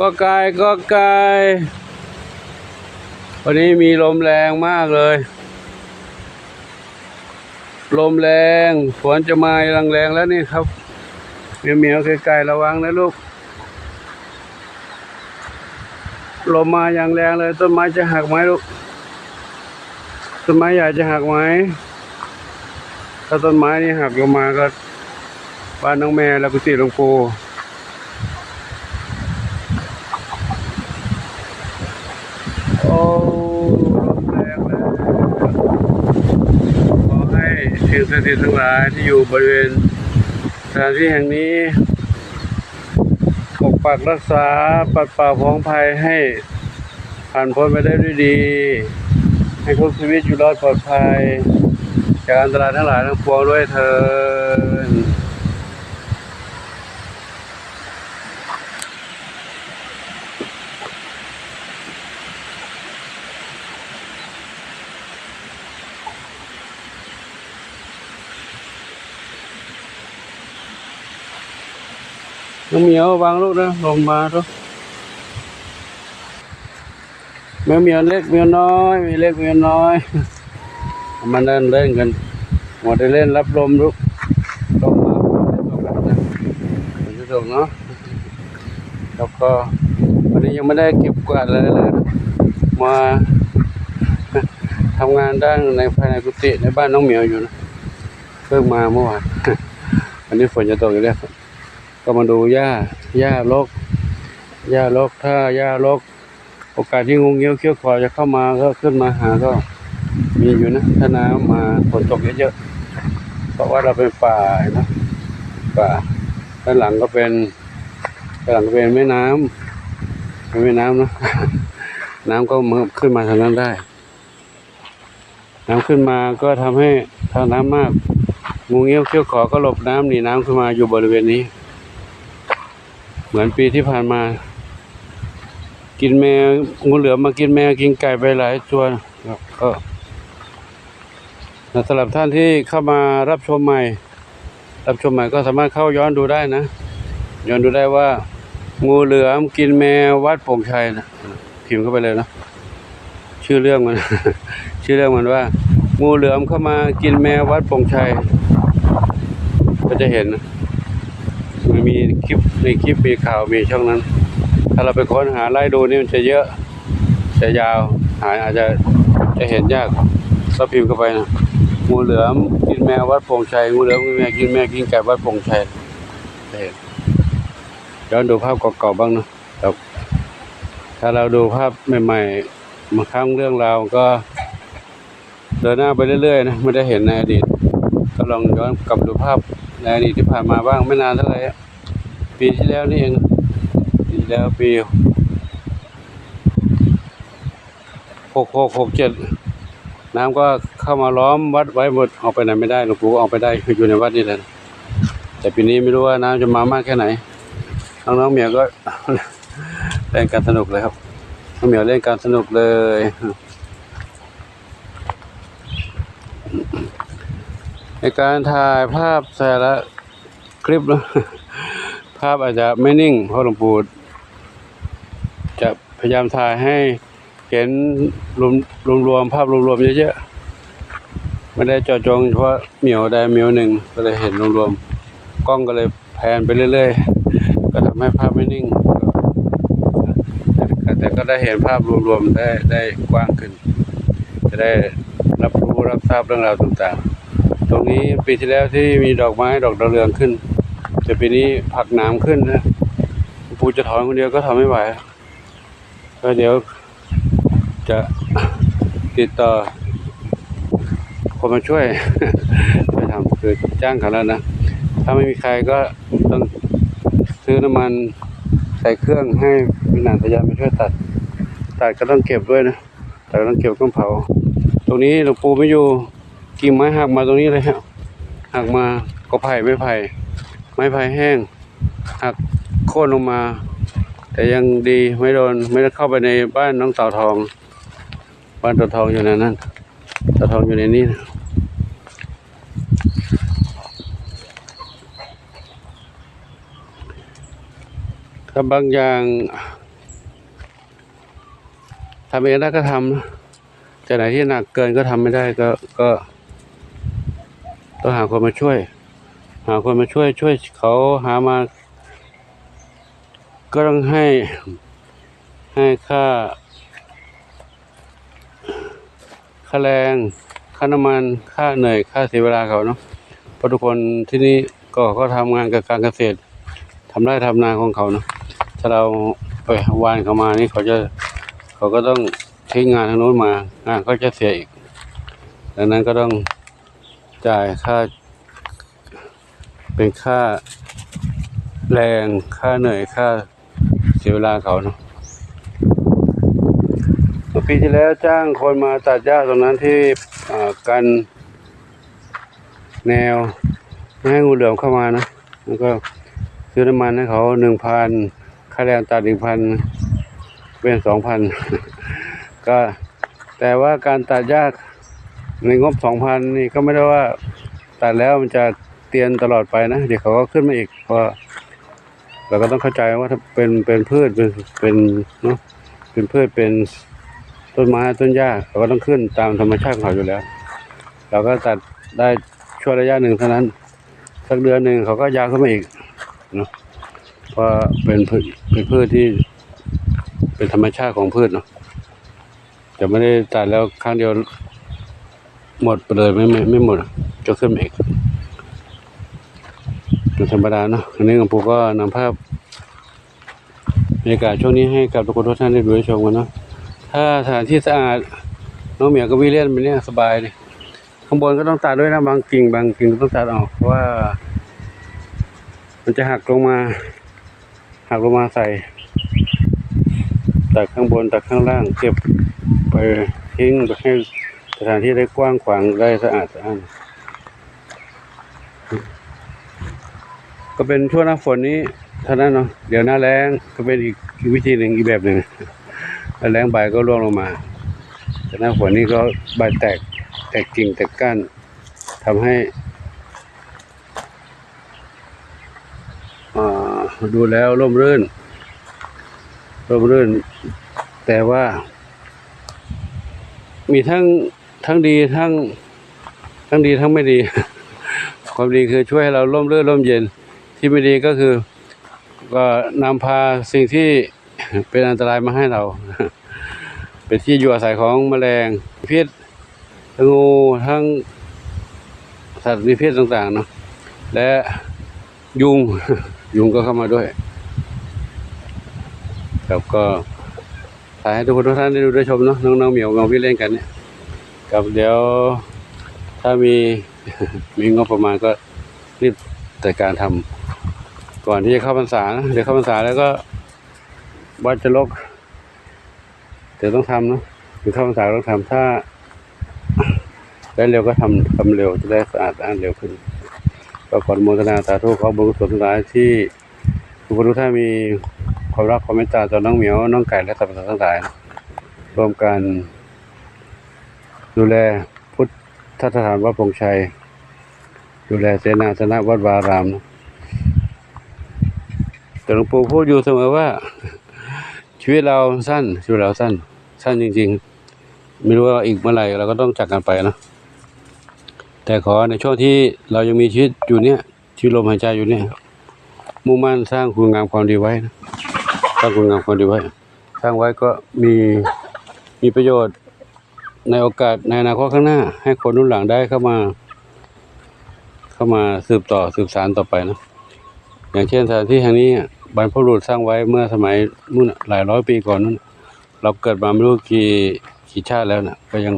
ก็ไกลก็ไกลวันนี้มีลมแรงมากเลย ลมแรงฝนจะมาแรงแรงแล้วนี่ครับเหมียวเหมียวๆไกลๆระวังนะลูก ลมมาอย่างแรงเลย ต้นไม้จะหักไหมลูก ต้นไม้ใหญ่จะหักไหมถ้าต้นไม้นี่หักลงมาก็บ้านน้องแม่แล้วกุฏิหลวงปู่โอ้ลมแรงเลยขอให้ สิ่งศักดิ์สิทธิ์ทั้งหลายที่อยู่บริเวณสถานที่แห่งนี้ปกปักรักษาปัดเป่าพ้องภัยให้ผ่านพ้นไปได้ด้วยดี ให้ทุกชีวิตอยู่รอดปลอดภัยจากอันตรายทั้งหลายทั้งปวงด้วยเถิน น้องเหมียววางลูกนะลงมาทุกแมวเหมียวเล็กเหมียวน้อยมีเล็กเหมียวน้อยมันเล่นเล่นกันหมดได้เล่นรับลมลูกลมมาฝนจะตกนะฝนจะตกเนาะแล้วก็วันนี้ยังไม่ได้เก็บกวาดอะไรเลยมาทำงานด้านในภายในกุฏิในบ้านน้องเหมียวอยู่นะเพิ่งมาเมื่อวานวันนี้ฝนจะตกอีกแล้ว ก็มาดูหญ้าหญ้ารกหญ้ารกถ้าหญ้ารกโอกาสที่งูเงี้ยวเขี้ยวขอจะเข้ามาก็ขึ้นมาหาก็มีอยู่นะถ้าน้ำมาฝนตกเยอะๆเพราะว่าเราเป็นป่าเห็นะป่าด้านหลังก็เป็นด้านหลังก็เป็นแม่น้ำเป็นแม่น้ำเนะน้ำก็มาขึ้นมาทางนั้นได้ น้ำขึ้นมาก็ทำให้ถ้าน้ำมากงูเงี้ยวเขี้ยวขอก็หลบน้ำหนีน้ำขึ้นมาอยู่บริเวณนี้ มือนปีที่ผ่านมา กินแมวงูเหลือมมากินแมวกินไก่ไปหลายตัวก็สำหรับท่านที่เข้ามารับชมใหม่ รับชมใหม่ก็สามารถเข้าย้อนดูได้นะ ย้อนดูได้ว่า งูเหลือมกินแมววัดโป่งชัยนะพิมพ์เข้าไปเลยนะชื่อเรื่องมัน ชื่อเรื่องมันว่า งูเหลือมเข้ามากินแมววัดโป่งชัยก็จะเห็นนะ มีคลิปในคลิปมีข่าวมีช่องนั้น ถ้าเราไปค้นหาไล่ดูนี่มันจะเยอะจะยาวหาอาจจะจะเห็นยากก็พิมพ์เข้าไปนะงูเหลือมกินแมววัดโป่งชัยงูเหลือมกินแมวกินแมวกินไก่วัดโป่งชัยเห็นย้อนดูภาพเก่าๆบ้างนะครับถ้าเราดูภาพใหม่ๆบางครั้งเรื่องราวก็เดินหน้าไปเรื่อยๆนะไม่ได้เห็นในอดีตก็ลองย้อนกลับดูภาพในอดีตที่ผ่านมาบ้างไม่นานเท่าไหร่ ปีที่แล้วนี่เองปีที่แล้วปีหกหกหกเจ็ดน้ำก็เข้ามาล้อมวัดไว้หมดออกไปไหนไม่ได้หลวงปู่ก็ออกไปได้คืออยู่ในวัดนี่แหละแต่ปีนี้ไม่รู้ว่าน้ำจะมามากแค่ไหนน้องๆเหมียวก็เล่นการสนุกเลยครับน้องเหมียวเล่นการสนุกเลยในการถ่ายภาพแต่ละคลิปนะ ภาพอาจจะไม่นิ่งเพราะหลวงปู่จะพยายามถ่ายให้เห็นรวมรวมรวมภาพรวมรวมเยอะๆไม่ได้จาะจงเฉพาะเหมียวใดเหมียวหนึ่งก็เลยเห็นรวมรวมกล้องก็เลยแพนไปเรื่อยๆ ก็ทำให้ภาพไม่นิ่งแต่แต่ก็ได้เห็นภาพรวมๆได้ได้กว้างขึ้น จะได้รับรู้รับทราบเรื่องราวต่างๆ ตรงนี้ปีที่แล้วที่มีดอกไม้ดอกดาวเรืองขึ้น แต่ปีนี้ผักหนามขึ้นนะปูจะถอนคนเดียวก็ทำไม่ไหวก็เดี๋ยวจะติดต่อคนมาช่วยช่วยทำคือจ้างเขาแล้วนะ ถ้าไม่มีใครก็ต้องซื้อน้ำมันใส่เครื่องให้พี่นางพยายามมาช่วยตัด ตัดก็ต้องเก็บด้วยนะตัดก็ต้องเก็บต้องเผา ตรงนี้หลวงปู่ไม่อยู่กิ่งไม้หักมาตรงนี้เลยฮะหักมาก็ไผ่ไม่ไผ่ ไม้ไผ่แห้งหักโค่นลงมา แต่ยังดีไม่โดนไม่ได้เข้าไปในบ้านน้องเต่าทอง บ้านเต่าทองอยู่ในนั้นเต่าทองอยู่ในนี้นะถ้าบางอย่างทำเองได้ก็ทำนะแต่ไหนที่หนักเกินก็ทำไม่ได้ก็ก็ต้องหาคนมาช่วย หาคนมาช่วยช่วยเขาหามา ก็ต้องให้ให้ค่า ค่าแรง ค่าน้ำมัน ค่าเหนื่อย ค่าเสียเวลาเขาเนาะเพราะทุกคนที่นี่ก็ก็ทำงานกับการเกษตรทำไร่ทำนาของเขาเนาะถ้าเราไปวานเขามานี่เขาจะเขาก็ต้องทิ้งงานทางโน้นมางานก็จะเสียอีกดังนั้นก็ต้องจ่ายค่า เป็นค่าแรงค่าเหนื่อยค่าเสียเวลาเขาเนาะเมื่อปีที่แล้วจ้างคนมาตัดหญ้าตรงนั้นที่อ่ากันแนวไม่ให้งูเหลือมเข้ามานะแล้วก็ซื้อน้ำมันให้เขาหนึ่งพันค่าแรงตัดอีกพันเป็นสองพันก็แต่ว่าการตัดหญ้าในงบสองพันนี่ก็ไม่ได้ว่าตัดแล้วมันจะ เตียนตลอดไปนะเดี๋ยวเขาก็ขึ้นมาอีกเพราะเราก็ต้องเข้าใจว่าถ้าเป็นเป็นพืชเป็นเป็นเนาะเป็นพืชเป็นต้นไม้ต้นหญ้าเขาก็ต้องขึ้นตามธรรมชาติของเขาอยู่แล้ว เราก็ตัดได้ช่วงระยะหนึ่งเท่านั้น สักเดือนหนึ่งเขาก็ยาวขึ้นมาอีกเนาะเพราะเป็นพืชเป็นพืชที่เป็นธรรมชาติของพืชเนาะจะไม่ได้ตัดแล้วครั้งเดียวหมดไปเลยไม่ไม่ไม่หมดจะขึ้นมาอีก เป็นธรรมดาเนาะอันนี้หลวงปู่ก็นำภาพบรรยากาศช่วงนี้ให้กับทุกคนทุกท่านได้ดูได้ชมกันเนาะถ้าสถานที่สะอาดน้องเหมียวก็วิ่งเล่นไปเนี่ยสบายเลยข้างบนก็ต้องตัดด้วยนะบางกิ่งบางกิ่งก็ต้องตัดออกเพราะว่า มันจะหักลงมา หักลงมาใส่ตัดข้างบนตัดข้างล่างเก็บไปทิ้งไปให้สถานที่ได้กว้างขวางได้สะอาดสะอ้าน ก็เป็นช่วงหน้าฝนนี้เท่านั้นเนาะเดี๋ยวหน้าแล้งก็เป็นอีกวิธีหนึ่งอีกแบบหนึ่งหน้าแล้งใบก็ร่วงลงมาแต่หน้าฝนนี่ก็ใบแตกแตกกิ่งแตกก้านทำให้อ่าดูแล้วร่มรื่นร่มรื่น แต่ว่า มีทั้งทั้งดีทั้งทั้งดีทั้งไม่ดี ความดีคือช่วยให้เราร่มรื่นร่มเย็น ที่ไม่ดีก็คือก็นำพาสิ่งที่เป็นอันตรายมาให้เรา เป็นที่อยู่อาศัยของแมลงพิษงูทั้งสัตว์มีพิษต่างๆเนาะและยุงยุงก็เข้ามาด้วยครับก็ถ่ายให้ทุกคนทุกท่านได้ดูได้ชมเนาะน้องๆเหมียวเงาวิ่งเล่นกันเนี่ยครับเดี๋ยวถ้ามีมีงบประมาณก็รีบจัดการทำ ก่อนที่จะเข้าพรรษาเดี๋ยวเข้าพรรษาแล้วก็วัดจะลกเดี๋ยวต้องทำเนาะถึงเข้าพรรษาต้องทำถ้าได้เร็วก็ทำทำเร็วจะได้สะอาดอ่านเร็วขึ้นก็ขอโมทนาสาธุขอบุญกุศลทั้งหลายที่ทุกคนทุกท่านมีความรักความเมตตาต่อน้องเหมียวน้องไก่และสรรพสัตว์ทั้งหลายร่วมกัน ดูแลพุทธสถานวัดพงชัย ดูแลเสนาสนะวัดวารามนะ แต่หลวงปู่พูดอยู่เสมอว่า ชีวิตเราสั้นชีวิตเราสั้น สั้นจริง ๆ ไม่รู้ว่าอีกเมื่อไหร่เราก็ต้องจากกันไปนะแต่ขอในช่วงที่เรายังมีชีวิตอยู่เนี่ยชีวิตลมหายใจอยู่เนี่ยมุ่งมั่นสร้างคุณงามความดีไว้นะสร้างคุณงามความดีไว้ สร้างไว้ก็มีมีประโยชน์ในโอกาสในอนาคตข้างหน้า ให้คนรุ่นหลังได้เข้ามา เข้ามาสืบต่อสืบสานต่อไปนะอย่างเช่นสถานที่แห่งนี้ บรรพบุรุษสร้างไว้เมื่อสมัยนู่นหลายร้อยปีก่อนนู่นเราเกิดมาไม่รู้กี่กี่ชาติแล้วนะก็ยัง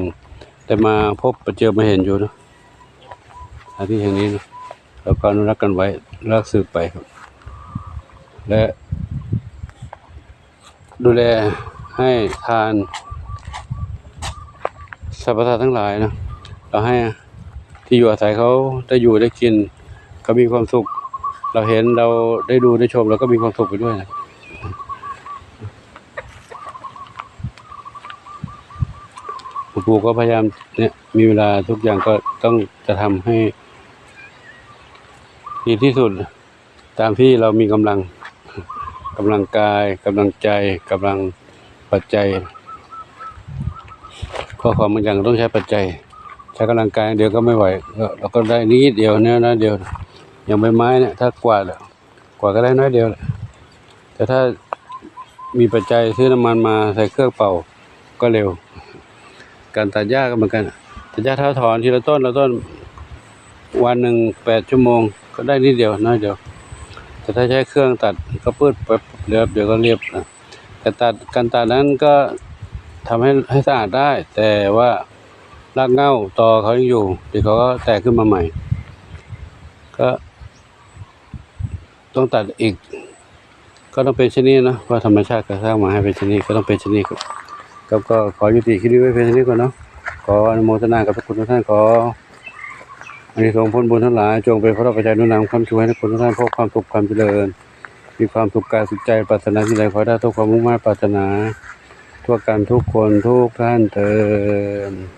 ได้มาพบประเจอมาเห็นอยู่นะที่แห่งนี้นะเราก็อนุรักษ์กันไว้รักสืบไปครับ และดูแลให้ทานสรรพสัตว์ทั้งหลายนะเราให้ที่อยู่อาศัยเขาได้อยู่ได้กินเขามีความสุข เราเห็นเราได้ดูได้ชมเราก็มีความสุขไปด้วยนะหลวงปู่ก็พยายามเนี่ยมีเวลาทุกอย่างก็ต้องจะทำให้ดีที่สุด ตามที่เรามีกำลังกำลังกายกำลังใจกำลังปัจจัยข้อความบางอย่างต้องใช้ปัจจัย ใช้กำลังกายเดียวก็ไม่ไหวเราก็ได้นิดเดียวเนี่ยนะเดียว อย่างใบไม้เนี่ยถ้ากวาดอะกวาดก็ได้น้อยเดียวแหละแต่ถ้ามีปัจจัยซื้อน้ำมันมาใส่เครื่องเป่าก็เร็ว การตัดหญ้าก็เหมือนกันตัดหญ้าเท้าถอนทีละต้นละต้น วันหนึ่งแปดชั่วโมง ก็ได้นิดเดียวน้อยเดียว แต่ถ้าใช้เครื่องตัดก็ปืดแป๊บเดียวเดี๋ยวก็เรียบนะแต่ตัดการตัดนั้นก็ทำให้ให้สะอาดได้ แต่ว่ารากเง้าตอเขายังอยู่เดี๋ยวเขาก็แตกขึ้นมาใหม่ ก็ ต้องตัดอีก ก็ต้องเป็นชนนี้นะว่าะธรรมชาติก็สร้างมาให้เป็นชนนี้ก็ต้องเป็นชนนี้ครับก็ขอยุติคลิปนี้ไว้เพียงเท่านี้ก่อนเนาะขออนุโมทนากับทุกคนทุกท่านขออันนี้ทรงผลบุญทั้งหลายจงเป็นพระปัจจัยนุนนำความช่วยให้ทุกคนทุกท่านพบความสุขความเจริญ มีความสุขกายสุขใจปรารถนาที่ใดขอได้ทุกความมุ่งมั่นปรารถนา ทั่วกันทุกคนทุกท่านเถิด